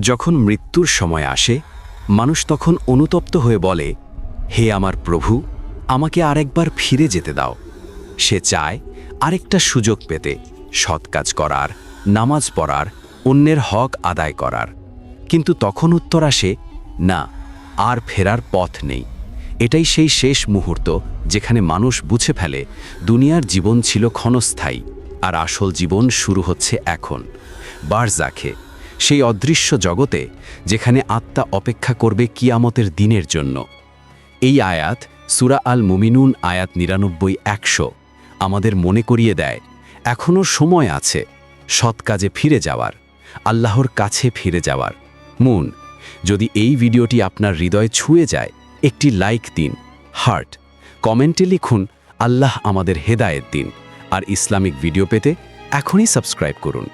যখন মৃত্যুর সময় আসে, মানুষ তখন অনুতপ্ত হয়ে বলে, হে আমার প্রভু, আমাকে আরেকবার ফিরে যেতে দাও। সে চায় আরেকটা সুযোগ পেতে, সৎ কাজ করার, নামাজ পড়ার, অন্যের হক আদায় করার। কিন্তু তখন উত্তর আসে, না, আর ফেরার পথ নেই। এটাই সেই শেষ মুহূর্ত যেখানে মানুষ বুঝে ফেলে, দুনিয়ার জীবন ছিল ক্ষণস্থায়ী, আর আসল জীবন শুরু হচ্ছে এখন। বারজাখে সেই অদৃশ্য জগতে যেখানে আত্মা অপেক্ষা করবে কিয়ামতের দিনের জন্য। এই আয়াত সুরা আল মুমিনুন আয়াত নিরানব্বই একশো আমাদের মনে করিয়ে দেয় এখনও সময় আছে সৎ কাজে ফিরে যাওয়ার, আল্লাহর কাছে ফিরে যাওয়ার। মুন, যদি এই ভিডিওটি আপনার হৃদয় ছুঁয়ে যায়, একটি লাইক দিন, হার্ট, কমেন্টে লিখুন, আল্লাহ আমাদের হেদায়েত দিন। আর ইসলামিক ভিডিও পেতে এখনই সাবস্ক্রাইব করুন।